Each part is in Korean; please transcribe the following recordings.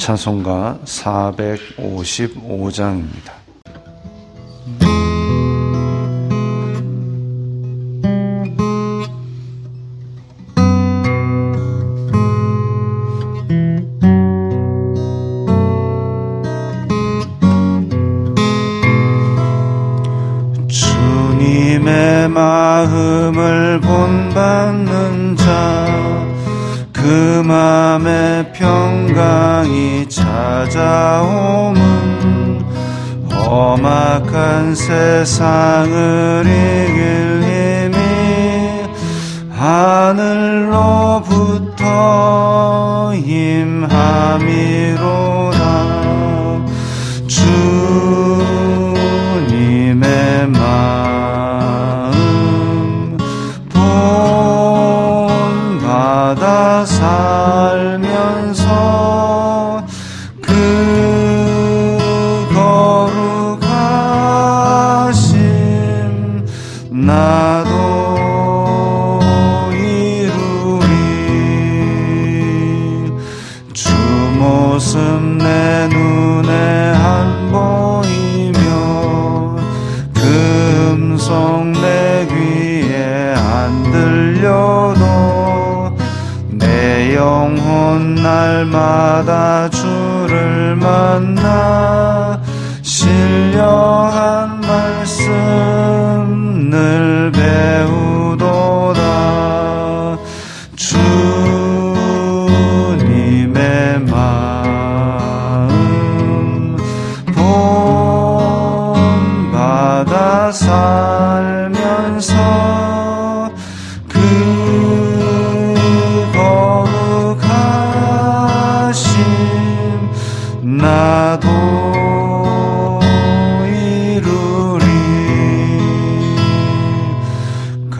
찬송가 455장입니다. 주님의 마음을 본받는 자, 그 맘에 평강이 찾아오면 험악한 세상을 이길 힘이 하늘로부터 임함이 만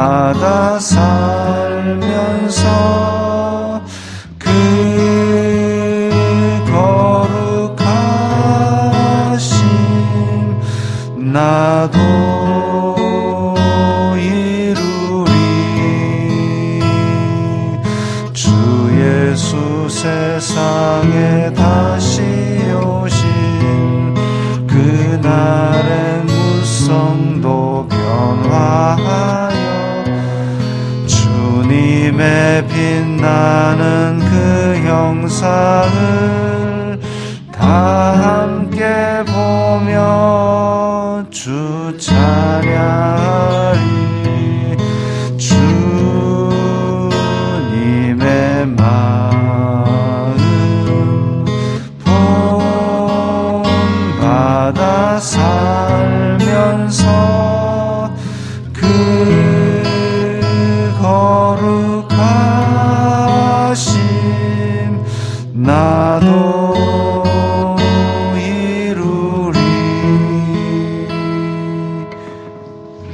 본받아 살면서 다 함께 보며 주찬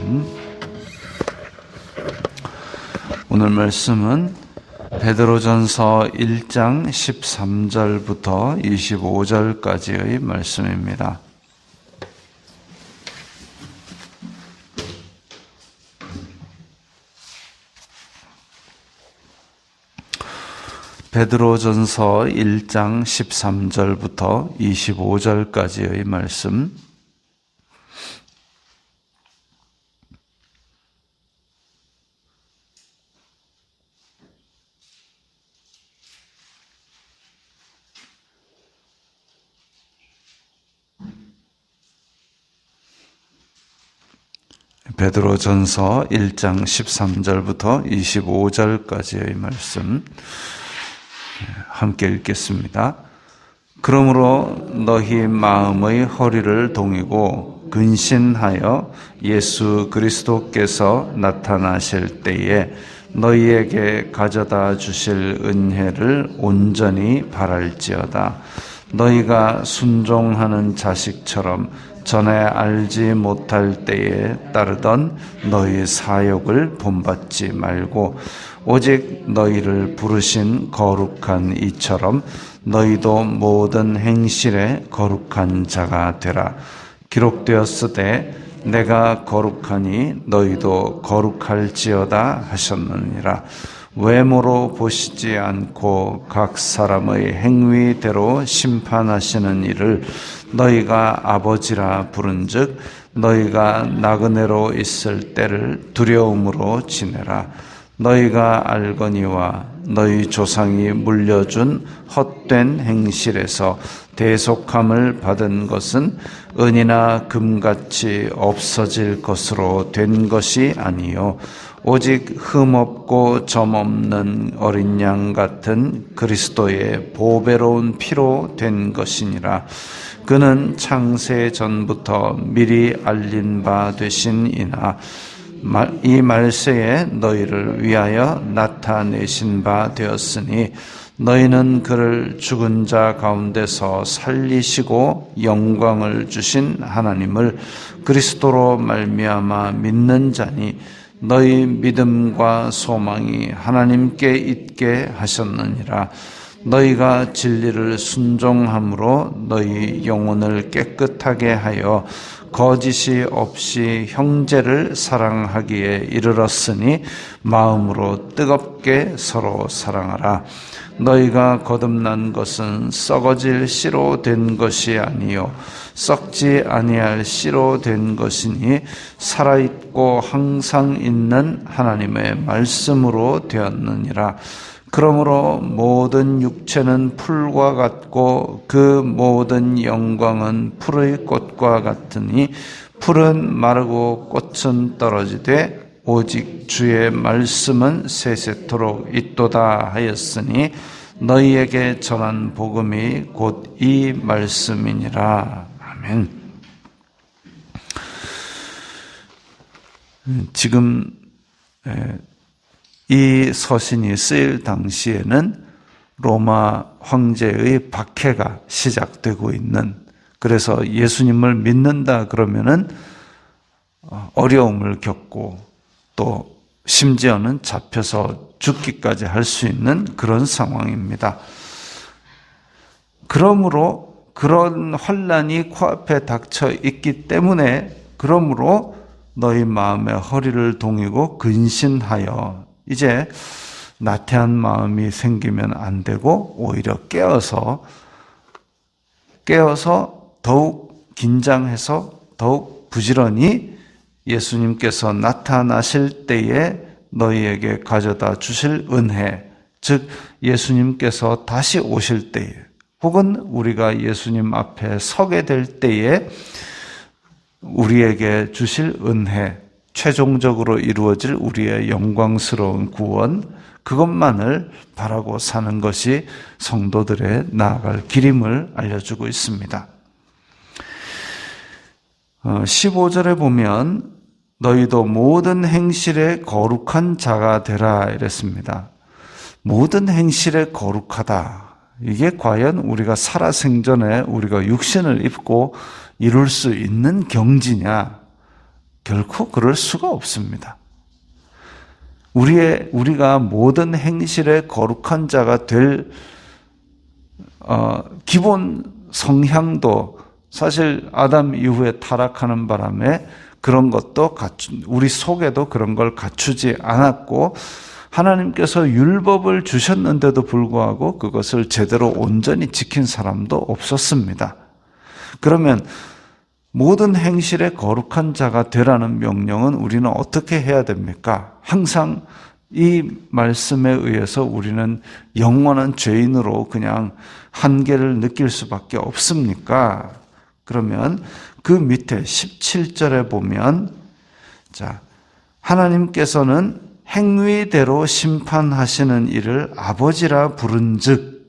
음. 오늘 말씀은 베드로전서 1장 13절부터 25절까지의 말씀입니다. 베드로전서 1장 13절부터 25절까지의 말씀 베드로전서 1장 13절부터 25절까지의 말씀 함께 읽겠습니다. 그러므로 너희 마음의 허리를 동이고 근신하여 예수 그리스도께서 나타나실 때에 너희에게 가져다 주실 은혜를 온전히 바랄지어다. 너희가 순종하는 자식처럼 전에 알지 못할 때에 따르던 너희 사욕을 본받지 말고 오직 너희를 부르신 거룩한 이처럼 너희도 모든 행실에 거룩한 자가 되라. 기록되었으되 내가 거룩하니 너희도 거룩할지어다 하셨느니라. 외모로 보시지 않고 각 사람의 행위대로 심판하시는 일을 너희가 아버지라 부른즉 너희가 나그네로 있을 때를 두려움으로 지내라 너희가 알거니와 너희 조상이 물려준 헛된 행실에서 대속함을 받은 것은 은이나 금같이 없어질 것으로 된 것이 아니요. 오직 흠없고 점없는 어린 양 같은 그리스도의 보배로운 피로 된 것이니라. 그는 창세 전부터 미리 알린 바 되신 이나 이 말세에 너희를 위하여 나타내신 바 되었으니 너희는 그를 죽은 자 가운데서 살리시고 영광을 주신 하나님을 그리스도로 말미암아 믿는 자니 너희 믿음과 소망이 하나님께 있게 하셨느니라. 너희가 진리를 순종함으로 너희 영혼을 깨끗하게 하여 거짓이 없이 형제를 사랑하기에 이르렀으니 마음으로 뜨겁게 서로 사랑하라. 너희가 거듭난 것은 썩어질 씨로 된 것이 아니요 썩지 아니할 씨로 된 것이니 살아 있고 항상 있는 하나님의 말씀으로 되었느니라. 그러므로 모든 육체는 풀과 같고 그 모든 영광은 풀의 꽃과 같으니 풀은 마르고 꽃은 떨어지되 오직 주의 말씀은 세세토록 있도다 하였으니 너희에게 전한 복음이 곧 이 말씀이니라. 아멘. 지금 이 서신이 쓰일 당시에는 로마 황제의 박해가 시작되고 있는 그래서 예수님을 믿는다 그러면은 어, 어려움을 겪고 또 심지어는 잡혀서 죽기까지 할 수 있는 그런 상황입니다. 그러므로 그런 환란이 코앞에 닥쳐 있기 때문에 그러므로 너희 마음의 허리를 동이고 근신하여 이제 나태한 마음이 생기면 안 되고 오히려 깨어서 깨어서 더욱 긴장해서 더욱 부지런히 예수님께서 나타나실 때에 너희에게 가져다 주실 은혜, 즉 예수님께서 다시 오실 때에 혹은 우리가 예수님 앞에 서게 될 때에 우리에게 주실 은혜, 최종적으로 이루어질 우리의 영광스러운 구원, 그것만을 바라고 사는 것이 성도들의 나아갈 길임을 알려주고 있습니다. 15절에 어, 보면 너희도 모든 행실에 거룩한 자가 되라 이랬습니다. 모든 행실에 거룩하다. 이게 과연 우리가 살아생전에 우리가 육신을 입고 이룰 수 있는 경지냐? 결코 그럴 수가 없습니다. 우리의 우리가 모든 행실에 거룩한 자가 될 어, 기본 성향도 사실 아담 이후에 타락하는 바람에 그런 것도 갖추, 우리 속에도 그런 걸 갖추지 않았고 하나님께서 율법을 주셨는데도 불구하고 그것을 제대로 온전히 지킨 사람도 없었습니다. 그러면 모든 행실에 거룩한 자가 되라는 명령은 우리는 어떻게 해야 됩니까? 항상 이 말씀에 의해서 우리는 영원한 죄인으로 그냥 한계를 느낄 수밖에 없습니까? 그러면 그 밑에 17절에 보면 자, 하나님께서는 행위대로 심판하시는 일을 아버지라 부른즉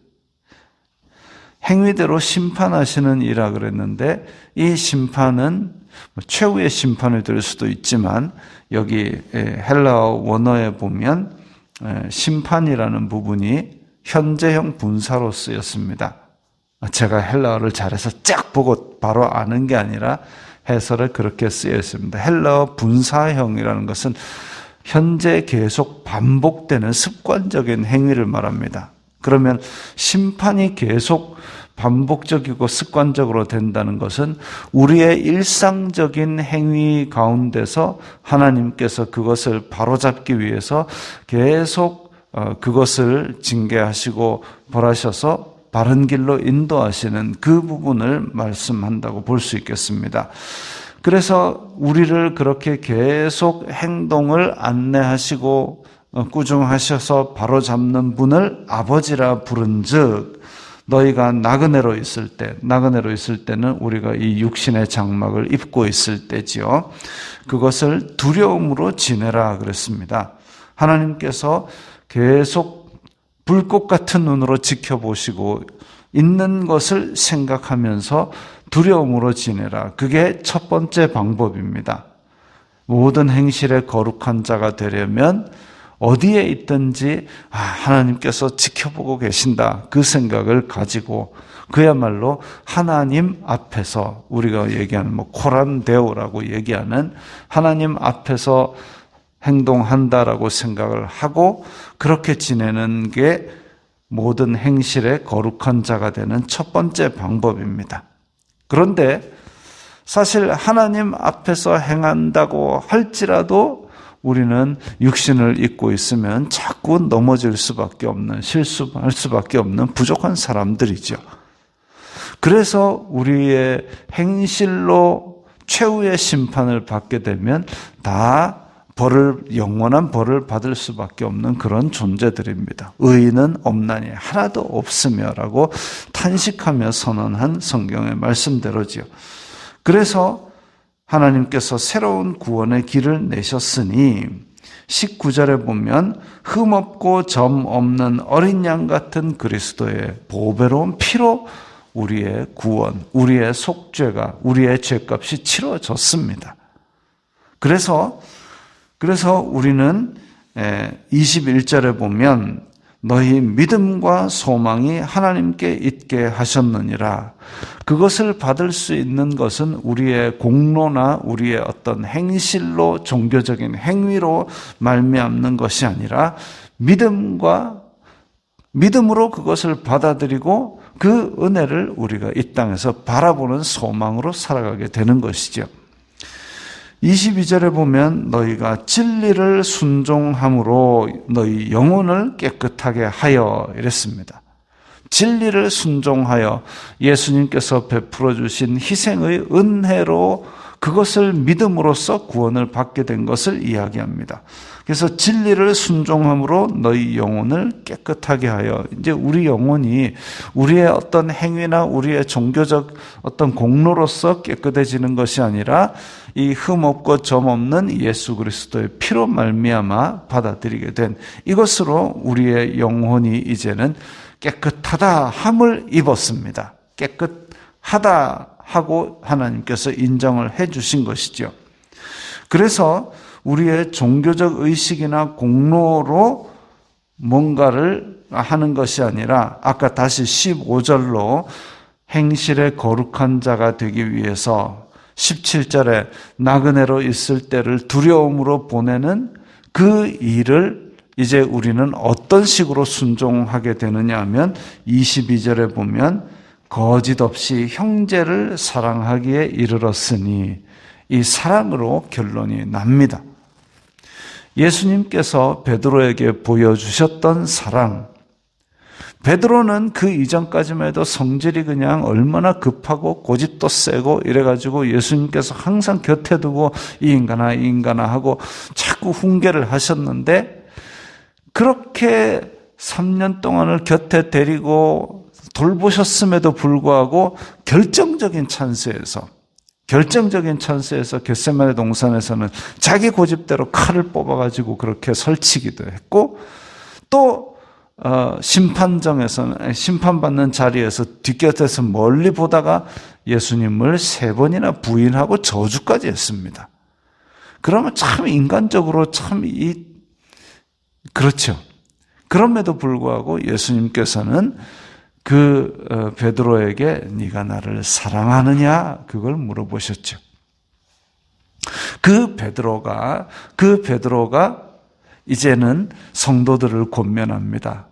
행위대로 심판하시는 이라 그랬는데 이 심판은 뭐 최후의 심판을 들 수도 있지만 여기 헬라어 원어에 보면 심판이라는 부분이 현재형 분사로 쓰였습니다. 제가 헬라어를 잘해서 쫙 보고 바로 아는 게 아니라 해설에 그렇게 쓰여 있습니다. 헬라어 분사형이라는 것은 현재 계속 반복되는 습관적인 행위를 말합니다. 그러면 심판이 계속 반복적이고 습관적으로 된다는 것은 우리의 일상적인 행위 가운데서 하나님께서 그것을 바로잡기 위해서 계속 어, 그것을 징계하시고 벌하셔서 바른 길로 인도하시는 그 부분을 말씀한다고 볼 수 있겠습니다. 그래서 우리를 그렇게 계속 행동을 안내하시고 어, 꾸중하셔서 바로 잡는 분을 아버지라 부른즉 너희가 나그네로 있을 때, 나그네로 있을 때는 우리가 이 육신의 장막을 입고 있을 때지요. 그것을 두려움으로 지내라 그랬습니다. 하나님께서 계속 불꽃 같은 눈으로 지켜보시고 있는 것을 생각하면서 두려움으로 지내라. 그게 첫 번째 방법입니다. 모든 행실에 거룩한 자가 되려면 어디에 있든지 아, 하나님께서 지켜보고 계신다. 그 생각을 가지고 그야말로 하나님 앞에서 우리가 얘기하는 뭐 코란데오라고 얘기하는 하나님 앞에서 행동한다라고 생각을 하고 그렇게 지내는 게 모든 행실에 거룩한 자가 되는 첫 번째 방법입니다. 그런데 사실 하나님 앞에서 행한다고 할지라도 우리는 육신을 입고 있으면 자꾸 넘어질 수밖에 없는 실수할 수밖에 없는 부족한 사람들이죠. 그래서 우리의 행실로 최후의 심판을 받게 되면 다 벌을 영원한 벌을 받을 수밖에 없는 그런 존재들입니다. 의인은 없나니 하나도 없으며라고 탄식하며 선언한 성경의 말씀대로지요. 그래서 하나님께서 새로운 구원의 길을 내셨으니 19절에 보면 흠없고 점 없는 어린 양 같은 그리스도의 보배로운 피로 우리의 구원, 우리의 속죄가, 우리의 죄값이 치러졌습니다. 그래서 그래서 우리는 21절에 보면 너희 믿음과 소망이 하나님께 있게 하셨느니라. 그것을 받을 수 있는 것은 우리의 공로나 우리의 어떤 행실로 종교적인 행위로 말미암는 것이 아니라 믿음과 믿음으로 그것을 받아들이고 그 은혜를 우리가 이 땅에서 바라보는 소망으로 살아가게 되는 것이죠. 22절에 보면 너희가 진리를 순종함으로 너희 영혼을 깨끗하게 하여 이랬습니다. 진리를 순종하여 예수님께서 베풀어 주신 희생의 은혜로 그것을 믿음으로써 구원을 받게 된 것을 이야기합니다. 그래서 진리를 순종함으로 너희 영혼을 깨끗하게 하여 이제 우리 영혼이 우리의 어떤 행위나 우리의 종교적 어떤 공로로서 깨끗해지는 것이 아니라 이 흠없고 점없는 예수 그리스도의 피로 말미암아 받아들이게 된 이것으로 우리의 영혼이 이제는 깨끗하다 함을 입었습니다. 깨끗하다 하고 하나님께서 인정을 해 주신 것이죠. 그래서 우리의 종교적 의식이나 공로로 뭔가를 하는 것이 아니라 아까 다시 15절로 행실에 거룩한 자가 되기 위해서 17절에 나그네로 있을 때를 두려움으로 보내는 그 일을 이제 우리는 어떤 식으로 순종하게 되느냐 하면 22절에 보면 거짓 없이 형제를 사랑하기에 이르렀으니 이 사랑으로 결론이 납니다. 예수님께서 베드로에게 보여주셨던 사랑. 베드로는 그 이전까지만 해도 성질이 그냥 얼마나 급하고 고집도 세고 이래가지고 예수님께서 항상 곁에 두고 이 인간아, 이 인간아 하고 자꾸 훈계를 하셨는데 그렇게 3년 동안을 곁에 데리고 돌보셨음에도 불구하고 결정적인 찬스에서 결정적인 찬스에서 겟세마네 동산에서는 자기 고집대로 칼을 뽑아가지고 그렇게 설치기도 했고 또 어, 심판정에서는 심판받는 자리에서 뒷곁에서 멀리 보다가 예수님을 세 번이나 부인하고 저주까지 했습니다. 그러면 참 인간적으로 참 이 그렇죠. 그럼에도 불구하고 예수님께서는 그 어, 베드로에게 네가 나를 사랑하느냐 그걸 물어보셨죠. 그 베드로가 그 베드로가 이제는 성도들을 권면합니다.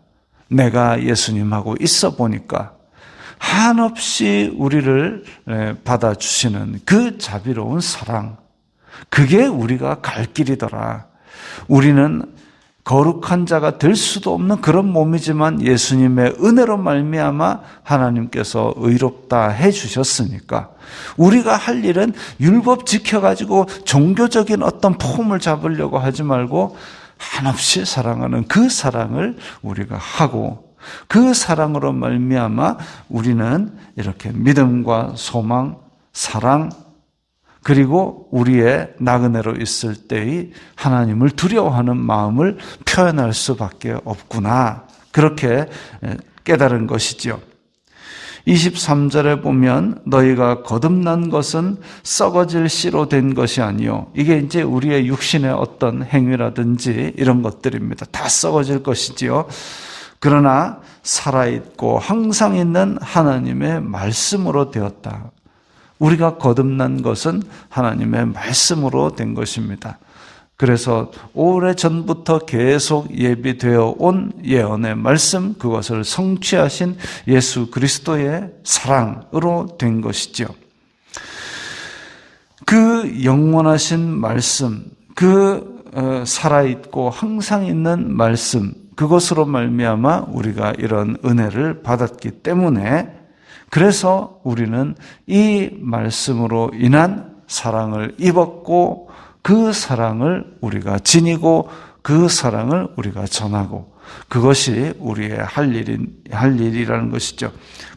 내가 예수님하고 있어 보니까 한없이 우리를 받아주시는 그 자비로운 사랑, 그게 우리가 갈 길이더라. 우리는 거룩한 자가 될 수도 없는 그런 몸이지만 예수님의 은혜로 말미암아 하나님께서 의롭다 해 주셨으니까 우리가 할 일은 율법 지켜 가지고 종교적인 어떤 폼을 잡으려고 하지 말고 한없이 사랑하는 그 사랑을 우리가 하고 그 사랑으로 말미암아 우리는 이렇게 믿음과 소망, 사랑 그리고 우리의 나그네로 있을 때의 하나님을 두려워하는 마음을 표현할 수밖에 없구나. 그렇게 깨달은 것이지요. 23절에 보면 너희가 거듭난 것은 썩어질 씨로 된 것이 아니요. 이게 이제 우리의 육신의 어떤 행위라든지 이런 것들입니다. 다 썩어질 것이지요. 그러나 살아있고 항상 있는 하나님의 말씀으로 되었다. 우리가 거듭난 것은 하나님의 말씀으로 된 것입니다. 그래서 오래 전부터 계속 예비되어 온 예언의 말씀, 그것을 성취하신 예수 그리스도의 사랑으로 된 것이죠. 그 영원하신 말씀, 그 어, 살아있고 항상 있는 말씀, 그것으로 말미암아 우리가 이런 은혜를 받았기 때문에 그래서 우리는 이 말씀으로 인한 사랑을 입었고 그 사랑을 우리가 지니고 그 사랑을 우리가 전하고 그것이 우리의 할 일인 할 일이라는 것이죠.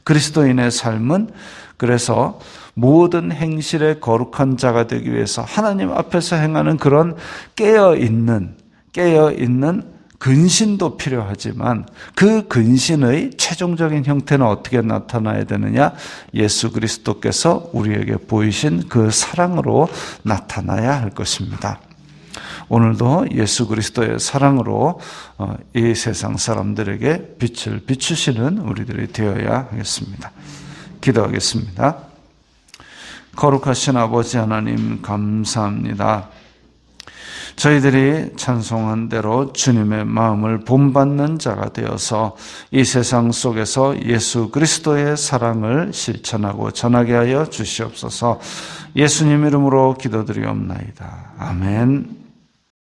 그리스도인의 삶은 그래서 모든 행실에 거룩한 자가 되기 위해서 하나님 앞에서 행하는 그런 깨어 있는 깨어 있는 근신도 필요하지만 그 근신의 최종적인 형태는 어떻게 나타나야 되느냐? 예수 그리스도께서 우리에게 보이신 그 사랑으로 나타나야 할 것입니다. 오늘도 예수 그리스도의 사랑으로 어, 이 세상 사람들에게 빛을 비추시는 우리들이 되어야 하겠습니다. 기도하겠습니다. 거룩하신 아버지 하나님 감사합니다. 저희들이 찬송한 대로 주님의 마음을 본받는 자가 되어서 이 세상 속에서 예수 그리스도의 사랑을 실천하고 전하게 하여 주시옵소서 예수님 이름으로 기도드리옵나이다. 아멘.